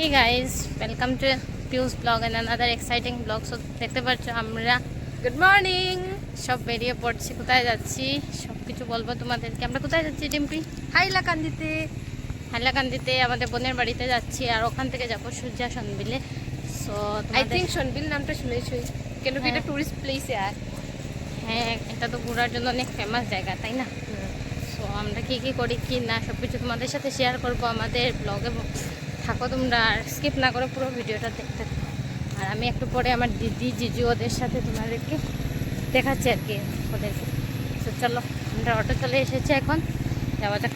Hey guys welcome to Piu's blog and another exciting blog so দেখতে পাচ্ছ আমরা? Good morning সব বেরিয়ে পড়ছি কোথায় যাচ্ছি? সব কিছু বলব তোমাদেরকে। আমরা কোথায় যাচ্ছি ডিম্পি হাইলাকান্দিতে। হাইলাকান্দিতে আমাদের বোনের বাড়িতে যাচ্ছি আর ওখান থেকে যাব সূর্যা সনবিলে সো আই থিঙ্ক সনবিল নামটা শুনেছি। কেন কি এটা হ্যাঁ। টুরিস্ট প্লেসে আর। হ্যাঁ এটা তো ঘোরার জন্য অনেক ফেমাস জায়গা তাই না? সো আমরা কী কী করি কি না সব কিছু তোমাদের সাথে শেয়ার করব আমাদের ব্লগে থাকো, তোমরা আর স্কিপ না করে পুরো ভিডিওটা দেখতে আর আমি একটু পরে আমার দিদি, জিজু ওদের সাথে তোমাদেরকে দেখাচ্ছি আর কি ওদেরকে। চলো, আমরা অটো চলে এসেছি এখন। যাওয়া যাক।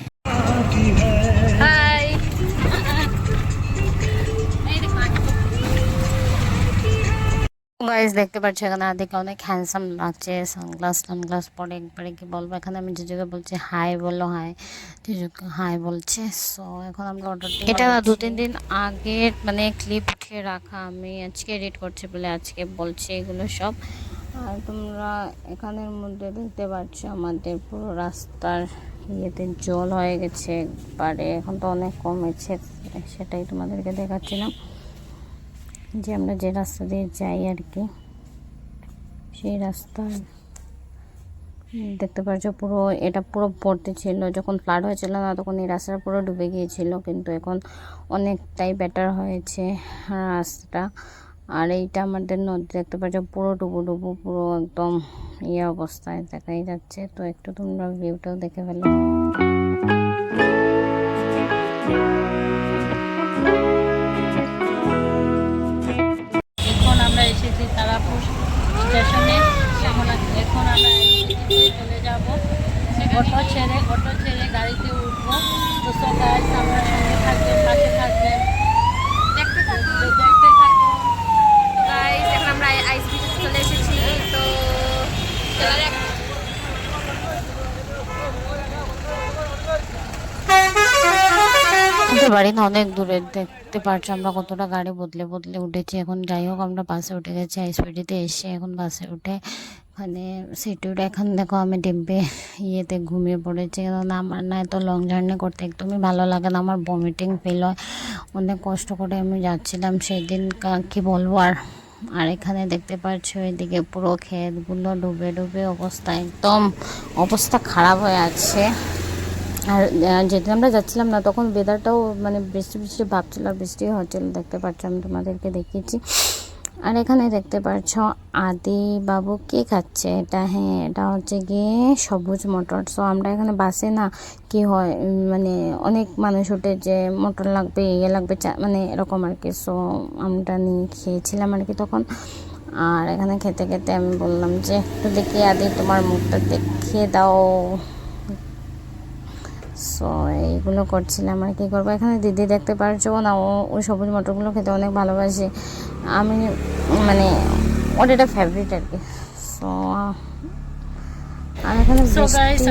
গাইজ দেখতে পাচ্ছি এখানে আদিকে অনেক হ্যান্ডসাম লাগছে সানগ্লাস সানগ্লাস পরে একবারে কি বলব, এখানে আমি জিজুকে বলছি হাই বলো হাই জিজুকে হাই বলছে। সো এখন আমরা অর্ডার এটা দু তিন দিন আগের মানে ক্লিপ উঠিয়ে রাখা, আমি আজকে এডিট করছি বলে আজকে বলছি এগুলো সব। আর তোমরা এখানের মধ্যে দেখতে পাচ্ছ আমাদের পুরো রাস্তার ইয়েতে জল হয়ে গেছে একবারে, এখন তো অনেক কমেছে, সেটাই তোমাদেরকে দেখাচ্ছিলাম। যে আমরা যে রাস্তা দিয়ে যাই আর কি। সেই রাস্তার দেখতে পাচ্ছ পুরো, এটা পুরো ভর্তি ছিল। যখন ফ্লাড হয়েছিল না, তখন এই রাস্তাটা পুরো ডুবে গিয়েছিল। কিন্তু এখন অনেকটাই বেটার হয়েছে রাস্তাটা। আর এইটা আমাদের নদী, দেখতে পাচ্ছ পুরো ডুবু ডুবু, পুরো একদম ইয়ে অবস্থায় দেখাই যাচ্ছে। তো একটু তোমরা ভিউটাও দেখে ফেলো। স্টেশনে এখন এখন আমরা চলে যাব। অটো ছেড়ে। অটো ছেড়ে গাড়িতে উঠবো। তো সব গাইস আমরা সঙ্গে থাকবেন পাশে থাকবেন দেখতে থাকো দেখতে থাকুন গাইস এখন আমরা আইস বিচে চলে এসেছি তো চলো দেখ আমাদের বাড়ি না অনেক দূরে, দেখতে পারছ আমরা কতটা গাড়ি বদলে বদলে উঠেছি। এখন যাই হোক, আমরা বাসে উঠে গেছি আইসপিডিতে এসে এখন বাসে উঠে ওখানে উঠে এখন দেখো আমি ডিম্পে ইয়েতে ঘুমিয়ে পড়েছি। কারণ আমার না এত লং জার্নি করতে একদমই ভালো লাগে না, আমার বমিটিং ফিল হয়। অনেক কষ্ট করে আমি যাচ্ছিলাম সেই দিন কা- কি বলব আর আর এখানে দেখতে পাচ্ছ এদিকে পুরো ক্ষেতগুলো ডুবে ডুবে অবস্থা, একদম অবস্থা খারাপ হয়ে আছে। আর যেদিন আমরা যাচ্ছিলাম না, তখন ওয়েদারটাও মানে বৃষ্টি বৃষ্টি ভাবছিল আর বৃষ্টি হচ্ছিল, দেখতে পাচ্ছ আমি তোমাদেরকে দেখিয়েছি। আর এখানে দেখতে পাচ্ছ আদি বাবু কে খাচ্ছে? এটা হ্যাঁ এটা হচ্ছে গিয়ে সবুজ মটর। সো আমরা এখানে বাসে না কি হয় মানে অনেক মানুষ ওঠে যে মটর লাগবে ইয়ে লাগবে মানে এরকম আর কি। সো আমরা নিয়ে খেয়েছিলাম আর কি তখন। আর এখানে খেতে খেতে আমি বললাম যে, একটু দেখি আদি, তোমার মুখটা দেখিয়ে দাও। সো এইগুলো করছিলাম আর কি করব। এখানে দিদি দেখতে পারছ না ও ওই সবুজ মটরগুলো খেতে অনেক ভালোবাসে। আমি মানে ওর এটা ফেভারিট আর কি। সো আর এখানে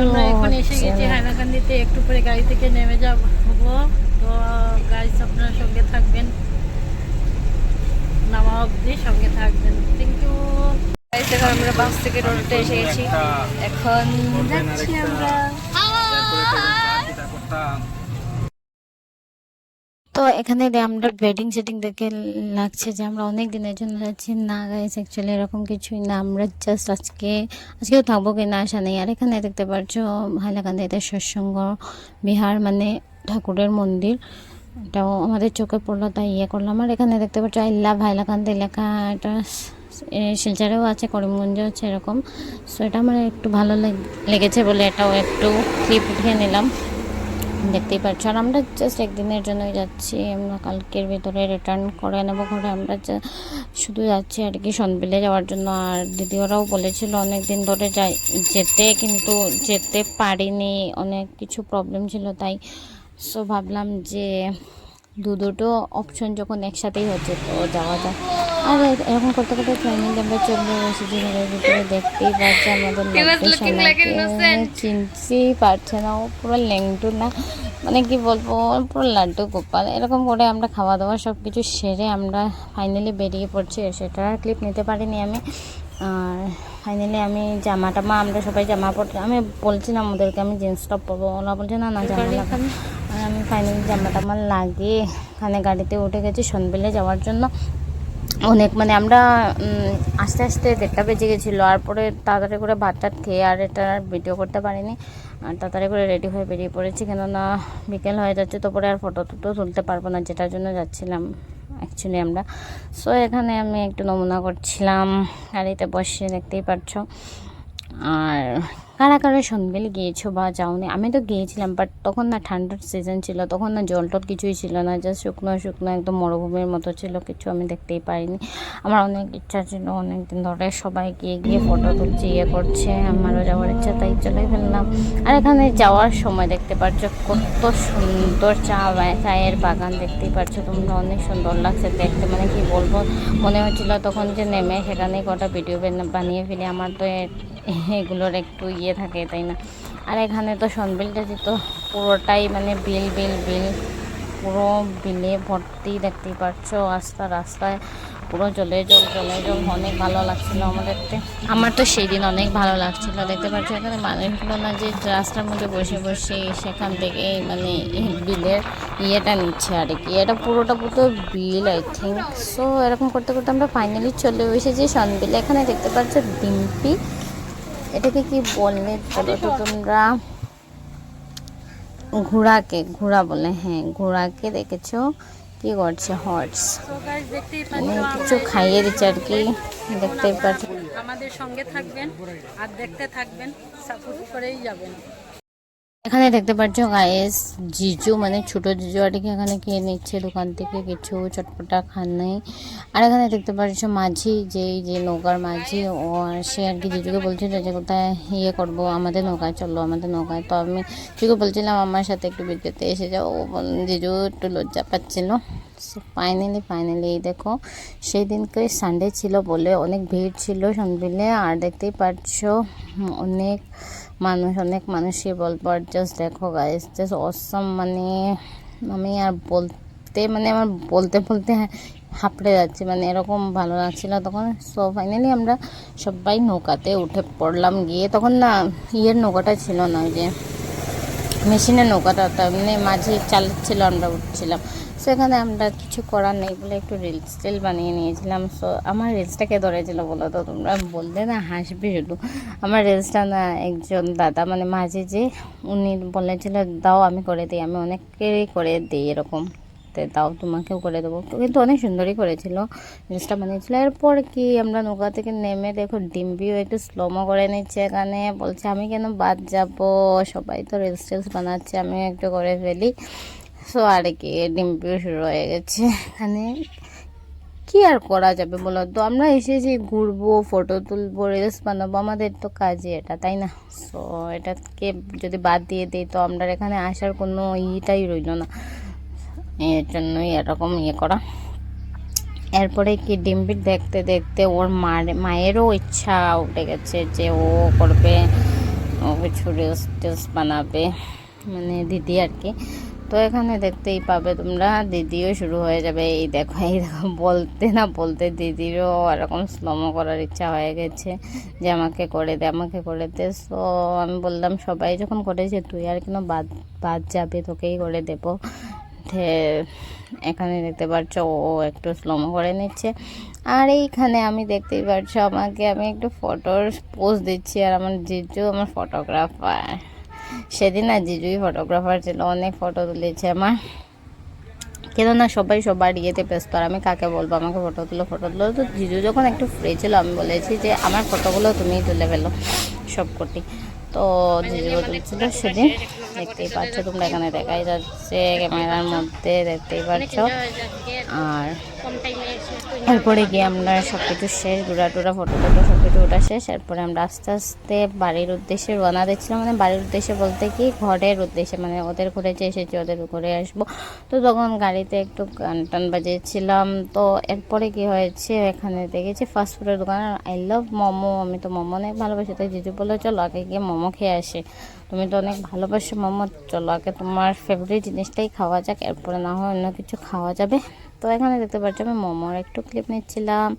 আমরা এখন এসে গেছি হাইলাকান্দিতে একটু পরে গাড়ি থেকে নেমে যাব। তো গাইস আপনারা সঙ্গে থাকবেন। নামা অবধি সঙ্গে থাকবেন। থ্যাংক ইউ গাইস এখন আমরা বাস থেকে রোডে এসে গেছি। এখন যাচ্ছি আমরা। তো এখানে আমরা ওয়েডিং সেটিং দেখে লাগছে যে আমরা অনেক দিনের জন্য যাচ্ছি। না গাইস অ্যাকচুয়ালি এরকম কিছুই না। আমরা জাস্ট আজকে আজকেও থাকব কি না আসা নেই। আর এখানে দেখতে পাচ্ছ হাইলাকান্দিতে সৎসঙ্গ, বিহার মানে ঠাকুরের মন্দির। এটাও আমাদের চোখে পড়ল, তাই ইয়ে করলাম। আর এখানে দেখতে পাচ্ছ আই লাভ হাইলাকান্দি লেখা। এটা শিলচরেও আছে, করিমগঞ্জেও আছে এরকম। সো এটা আমার একটু ভালো লেগ- লেগেছে বলে এটাও একটু ক্লিপ উঠিয়ে নিলাম। দেখতেই পাচ্ছ আর আমরা জাস্ট একদিনের জন্যই যাচ্ছি। আমরা কালকের ভিতরে রিটার্ন করে নেব ঘরে। আমরা শুধু যাচ্ছি আর কি সনবিলে যাওয়ার জন্য। আর দিদি ওরাও বলেছিল অনেক দিন ধরে যাই, যেতে কিন্তু যেতে পারিনি। অনেক কিছু প্রবলেম ছিল তাই। সো ভাবলাম যে দু দুটো অপশন যখন একসাথেই হচ্ছে তো যাওয়া যায় আর এরকম করতে করতে ফ্যামিলি আমরা চলে এসেছি ঘরের ভিতরে দেখতেই পাচ্ছি আমাদের. চিনতেই পারছে না ও পুরো লেংটু না মানে কি বলব পুরো লাড্ডু গোপাল। এরকম করে আমরা খাওয়া দাওয়া সব কিছু সেরে আমরা ফাইনালি বেরিয়ে পড়ছি সেটা আর ক্লিপ নিতে পারিনি আমি। আর ফাইনালি আমি জামা টামা আমরা সবাই জামা পড়তে আমি বলছিলাম ওদেরকে আমি জিন্স টপ পরবো ওরা বলছে না না জামা আমি ফাইনালি জামা টামা লাগিয়ে এখানে গাড়িতে উঠে গেছি। সনবেলে যাওয়ার জন্য অনেক মানে আমরা আস্তে আস্তে দেড়টা বেজে গেছিল, আর পরে তাড়াতাড়ি করে ভাত টাত খেয়ে আর এটা আর ভিডিও করতে পারিনি। আর তাড়াতাড়ি করে রেডি হয়ে বেরিয়ে পড়েছি, কেননা বিকেল হয়ে যাচ্ছে, তো পরে আর ফটো টুটো তুলতে পারব না, যেটার জন্য যাচ্ছিলাম অ্যাকচুয়ালি আমরা। সো এখানে আমি একটু নমুনা করছিলাম, গাড়িতে বসে দেখতেই পাচ্ছ আর কারা কারা সন্বেল গিয়েছো বা যাওনি? আমি তো গিয়েছিলাম বাট তখন না ঠান্ডার সিজন ছিল, তখন না জল টল কিছুই ছিল না জাস্ট শুকনো শুকনো একদম মরুভূমির মতো ছিল, কিছু আমি দেখতেই পারিনি আমার অনেক ইচ্ছা ছিল অনেক দিন ধরে সবাই গিয়ে গিয়ে ফটো তুলছে ইয়ে করছে, আমারও যাওয়ার ইচ্ছা, তাই চলে ফেললাম। আর এখানে যাওয়ার সময় দেখতে পাচ্ছ কত সুন্দর চা চায়ের বাগান দেখতেই পাচ্ছ তোমরা অনেক সুন্দর লাগছে দেখতে। মানে কি বলব, মনে হচ্ছিল তখন যে নেমে সেখানে কটা ভিডিও বানিয়ে ফেলি, আমার তো এগুলোর একটু ইয়ে থাকে, তাই না? আর এখানে তো সনবিলটা তো পুরোটাই মানে বিল বিল বিল, পুরো বিলে ভর্তি, দেখতেই পাচ্ছ রাস্তা, রাস্তায় পুরো জলে জল জলে জল অনেক ভালো লাগছিল আমার দেখতে আমার তো সেই দিন অনেক ভালো লাগছিল, দেখতে পাচ্ছ? এখানে মানুষগুলো না যে রাস্তার মধ্যে বসে বসে সেখান থেকে মানে বিলের ইয়েটা নিচ্ছে আর কি। এটা পুরোটা পুরো বিল আই থিঙ্ক সো এরকম করতে করতে আমরা ফাইনালি চলে এসেছি। সনবিলে এখানে দেখতে পাচ্ছ, ডিম্পি এটাকে কি বললে বলো তো। তোমরা ঘোড়াকে ঘোড়া বলে হ্যাঁ ঘোড়াকে দেখেছ? কি করছে? হর্স কিছু খাইয়ে দিচ্ছে আর কি। দেখতেই পাচ্ছি। আমাদের সঙ্গে থাকবেন আর দেখতে থাকবেন সাপোর্ট করেই যাবেন। এখানে দেখতে পাচ্ছ গায়েস জিজু মানে ছোট জিজু আর কি এখানে খেয়ে নিচ্ছে দোকান থেকে। কিছু চটপটা খান নাই আর এখানে দেখতে পাচ্ছ মাঝি যে যে নৌকার মাঝি, ও সে আর কি জিজুকে বলছিল যে কোথায় ইয়ে করব, আমাদের নৌকায় চলল আমাদের নৌকায়। তো আমি জিজুকে বলছিলাম, আমার সাথে একটু ভিডিওতে এসে যাও। ও জিজু একটু লজ্জা পাচ্ছিল। ফাইনালি ফাইনালি এই দেখো সেই দিনকে সানডে ছিল বলে অনেক ভিড় ছিল সন্বিলে আর দেখতেই পাচ্ছ, অনেক মানুষ, অনেক মানুষই আর জাস্ট দেখো গাইস জাস্ট অসম মানে আমি আর বলতে মানে আমার বলতে বলতে হাঁপড়ে যাচ্ছে। মানে এরকম ভালো লাগছিল তখন। সো ফাইনালি আমরা সবাই নৌকাতে উঠে পড়লাম। গিয়ে তখন না, ইয়ের নৌকাটা ছিল না, যে মেশিনের নৌকাটা মানে মাঝে চালাচ্ছিল আমরা উঠছিলাম। সেখানে আমরা কিছু করার নেই বলে একটু রিলস টিল বানিয়ে নিয়েছিলাম। সো আমার রিলসটাকে ধরেছিল বলো তো? তোমরা বললে না, হাসবে শুধু। আমার রিলসটা না একজন দাদা মানে মাঝে যে উনি বলেছিল, দাও, আমি করে দিই। আমি অনেকেরই করে দিই এরকম। দাও, তোমাকেও করে দেবো। কিন্তু অনেক সুন্দরই করেছিল জিনিসটা বানিয়েছিল। এরপর কি আমরা নৌকা থেকে নেমে দেখো, ডিম্বিও একটু স্লোমো করে নিচ্ছে এখানে। বলছে, আমি কেন বাদ যাব? সবাই তো রিলস টিলস বানাচ্ছে, আমিও একটু করে ফেলি। সো আর কি ডিম্পিও শুরু হয়ে গেছে। এখানে কি আর করা যাবে বলো তো আমরা এসেছি, ঘুরবো ফটো তুলবো রিলস বানাবো, আমাদের তো কাজই এটা, তাই না? সো এটাকে যদি বাদ দিয়ে দিই, তো আমরা এখানে আসার কোনো ইটাই রইল না। এর জন্যই এরকম ইয়ে করা। এরপরে কি ডিম্পির দেখতে দেখতে ওর মার, মায়েরও ইচ্ছা উঠে গেছে যে ও করবে, ও কিছু রিলস টিলস বানাবে। মানে দিদি আর কি। তো এখানে দেখতেই পাবে তোমরা, দিদিও শুরু হয়ে যাবে। এই দেখো এই দেখো, বলতে না বলতে দিদিরও এরকম স্লোমো করার ইচ্ছা হয়ে গেছে যে আমাকে করে দে, আমাকে করে দে। সো আমি বললাম, সবাই যখন করেছে, তুই আর কেন বাদ বাদ যাবে? তোকেই করে দেবো। এখানে দেখতে পাচ্ছ ও একটু স্লোমো করে নিচ্ছে। আর এইখানে আমি দেখতেই পাচ্ছ আমাকে আমি একটু ফটোর পোজ দিচ্ছি, আর আমার জিজু আমার ফটোগ্রাফার সেদিন আর জিজুই ফটোগ্রাফার ছিল, অনেক ফটো তুলেছে আমার। কেননা সবাই সবার ইয়েতে ব্যস্ত, আর আমি কাকে বলব? আমাকে ফটো তুলো ফটো তুলো। তো জিজু যখন একটু ফ্রি ছিল, আমি বলেছি যে, আমার ফটোগুলো তুমিই তুলে ফেলো সব কটি তো তুলছিল সেদিন দেখতেই পাচ্ছ তোমরা এখানে দেখাই যাচ্ছে ক্যামেরার মধ্যে, দেখতেই পাচ্ছ। আর এরপরে গিয়ে আমরা সব কিছু শেষ, ঘোরা টোরা ফটো টটো সব কিছু ওটা শেষ। এরপরে আমরা আস্তে আস্তে বাড়ির উদ্দেশ্যে রওনা দিচ্ছিলাম। মানে বাড়ির উদ্দেশ্যে বলতে কি, ঘরের উদ্দেশ্যে মানে ওদের ঘুরে যে এসেছি ওদের ঘুরে আসব। তো তখন গাড়িতে একটু গান টান বাজিয়েছিলাম। তো এরপরে কি হয়েছে, এখানে দেখেছি ফাস্ট ফুডের দোকান। আই লাভ মোমো, আমি তো মোমো অনেক ভালোবাসি। তাই জিজু বলে চলো আগে গিয়ে মোমো খেয়ে আসে। তুমি তো অনেক ভালোবাসো মোমো, চলো আগে তোমার ফেভারিট জিনিসটাই খাওয়া যাক, এরপরে না হয় অন্য কিছু খাওয়া যাবে। তো এখানে দেখতে পাচ্ছ আমি মোমোর একটু ক্লিপ নিচ্ছিলাম।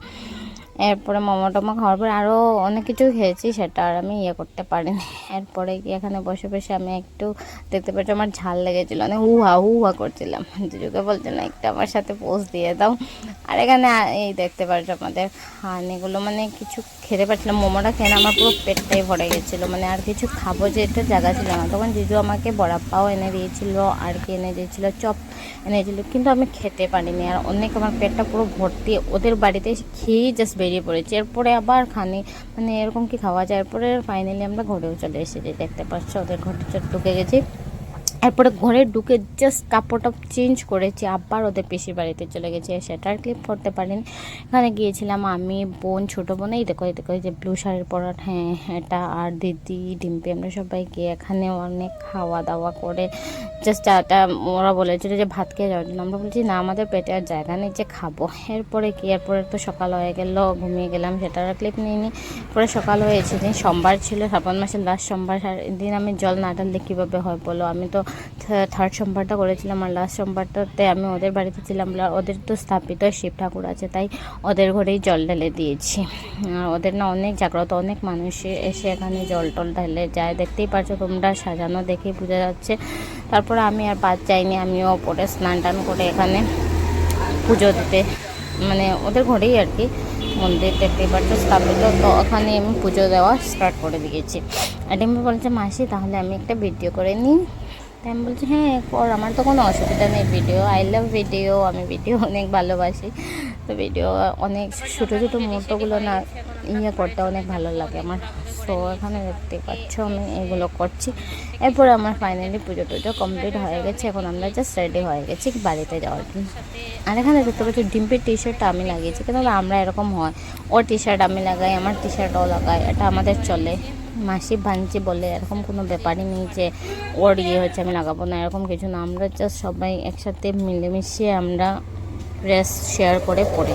এরপরে মোমো টোমো খাওয়ার পরে আরও অনেক কিছু খেয়েছি, সেটা আর আমি ইয়ে করতে পারিনি। এরপরে এখানে বসে বসে আমি একটু দেখতে পাচ্ছি আমার ঝাল লেগেছিলো মানে হুহা হুহা করছিলাম। দুজুকে বলছিল একটু আমার সাথে পোজ দিয়ে দাও। আর এখানে এই দেখতে পাচ্ছ আমাদের হানিগুলো মানে কিছু খেতে পারছিলাম মোমোটা খেয়ে আমার পুরো পেটটাই ভরে গেছিল মানে আর কিছু খাব যে একটা জায়গা ছিল না, তখন জিজু আমাকে বড়া পাও এনে দিয়েছিল, আর কি এনে দিয়েছিল, চপ এনে দিয়েছিল, কিন্তু আমি খেতে পারিনি। আর অনেক আমার পেটটা পুরো ভর্তি, ওদের বাড়িতে খেয়েই জাস্ট বেরিয়ে পড়েছি। এরপরে আবার খানি মানে এরকম কি খাওয়া যায়? এরপরে ফাইনালি আমরা ঘরেও চলে এসেছি, দেখতে পাচ্ছ? ওদের ঘরে ঢুকে গেছি। এরপরে ঘরে ঢুকে জাস্ট কাপড়টা চেঞ্জ করেছি। আবার ওদের পিসির বাড়িতে চলে গেছি সেটার ক্লিপ করতে পারিনি। এখানে গিয়েছিলাম আমি, বোন, ছোটো বোন, এই দেখো এই দেখো যে ব্লু শাড়ির পরাট হ্যাঁ এটা আর দিদি, ডিম্পি, আমরা সবাই গিয়ে এখানে অনেক খাওয়া দাওয়া করে জাস্ট চাটা ওরা বলেছিল যে ভাত খেয়ে যাওয়ার জন্য। আমরা বলছি, না, আমাদের পেটে আর জায়গা নেই, যে খাব। এরপরে কি, এরপরে তো সকাল হয়ে গেল, ঘুমিয়ে গেলাম সেটার ক্লিপ নিয়ে নিই পরে সকাল হয়েছে, দিন সোমবার ছিল, শ্রাবণ মাসের লাস্ট সোমবার দিন আমি জল না ঢাললে কীভাবে হয় বলো? আমি তো থার্ড সোমবারটা করেছিলাম আর লাস্ট সোমবারটাতে আমি ওদের বাড়িতে ছিলাম ওদের তো স্থাপিত শিব ঠাকুর আছে, তাই ওদের ঘরেই জল ঢেলে দিয়েছি। ওদের না অনেক জাগ্রত, অনেক মানুষ এসে এখানে জল টল ঢেলে যায়, দেখতেই পারছ তোমরা, সাজানো দেখেই বোঝা যাচ্ছে। তারপরে আমি আর বাদ যাইনি আমিও পরে স্নান টান করে এখানে পুজো দিতে মানে ওদের ঘরেই আর কি মন্দির দেখতেই পাচ্ছ স্থাপিত, তো ওখানে আমি পুজো দেওয়া স্টার্ট করে দিয়েছি। আর ডিম্পি বলছে, মাসি, তাহলে আমি একটা ভিডিও করে নিই। আমি বলছি হ্যাঁ কর, আমার তো কোনো অসুবিধা নেই ভিডিও আই লাভ ভিডিও আমি ভিডিও অনেক ভালোবাসি। তো ভিডিও অনেক ছোটো ছোটো মুহূর্তগুলো না ইয়ে করতে অনেক ভালো লাগে আমার। তো এখানে দেখতে পাচ্ছ আমি এগুলো করছি। এরপরে আমার ফাইনালি পুজো টুজো কমপ্লিট হয়ে গেছে। এখন আমরা জাস্ট রেডি হয়ে গেছি বাড়িতে যাওয়ার জন্য। আর এখানে দেখতে পাচ্ছি, ডিম্পির টি শার্টটা আমি লাগিয়েছি। কেন আমরা এরকম হয় ওর টি শার্ট আমি লাগাই, আমার টি শার্টও লাগাই, এটা আমাদের চলে। মাসি ভাঙছে বলে, এরকম কোনো ব্যাপারই নেই যে ওর ইয়ে হচ্ছে আমি লাগাবো না, এরকম কিছু না। আমরা জাস্ট সবাই একসাথে মিলেমিশে আমরা ড্রেস শেয়ার করে পড়ি।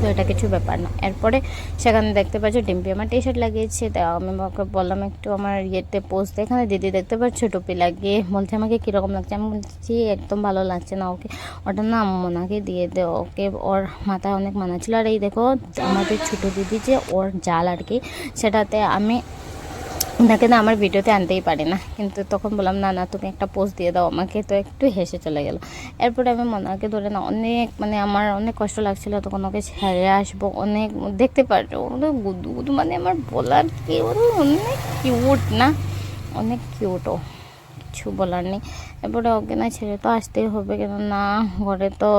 তো এটা কিছু ব্যাপার না। এরপরে সেখানে দেখতে পাচ্ছ ডিম্পি আমার টি শার্ট লাগিয়েছে, তা আমি ওকে বললাম একটু আমার ইয়েতে পোস্ট এখানে দিদি দেখতে পাচ্ছ টুপি লাগিয়ে বলছে আমাকে কীরকম লাগছে? আমি বলছি, একদম ভালো লাগছে না ওকে। ওটা না মোনাকে দিয়ে দে, ওকে ওর মাথায় অনেক মানা ছিল। আর এই দেখো আমাদের ছোটো দিদি যে ওর জাল আর কি, সেটাতে আমি ওনাকে না আমার ভিডিওতে আনতেই পারি না। কিন্তু তখন বললাম, না না, তুমি একটা পোস্ট দিয়ে দাও আমাকে। তো একটু হেসে চলে গেল। এরপরে আমি মনাকে ধরে না, অনেক মানে আমার অনেক কষ্ট লাগছিল তখন ওকে ছেড়ে আসব, অনেক দেখতে পারছ ওদের গুদু গুদু মানে আমার বলার কি, ওরা অনেক কিউট না? অনেক কিউটও কিছু বলার নেই। এরপরে ওকে না ছেড়ে তো আসতেই হবে কেন না ঘরে তো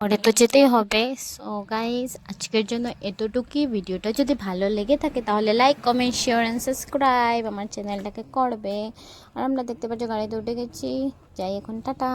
পরে তো যেতেই হবে। সো গাইজ আজকের জন্য এতটুকুই। ভিডিওটা যদি ভালো লেগে থাকে, তাহলে like comment share and subscribe আমার চ্যানেলটাকে করবে। আর আমরা দেখতে পাচ্ছি, গাড়িতে উঠে গেছি। যাই এখন, টাটা।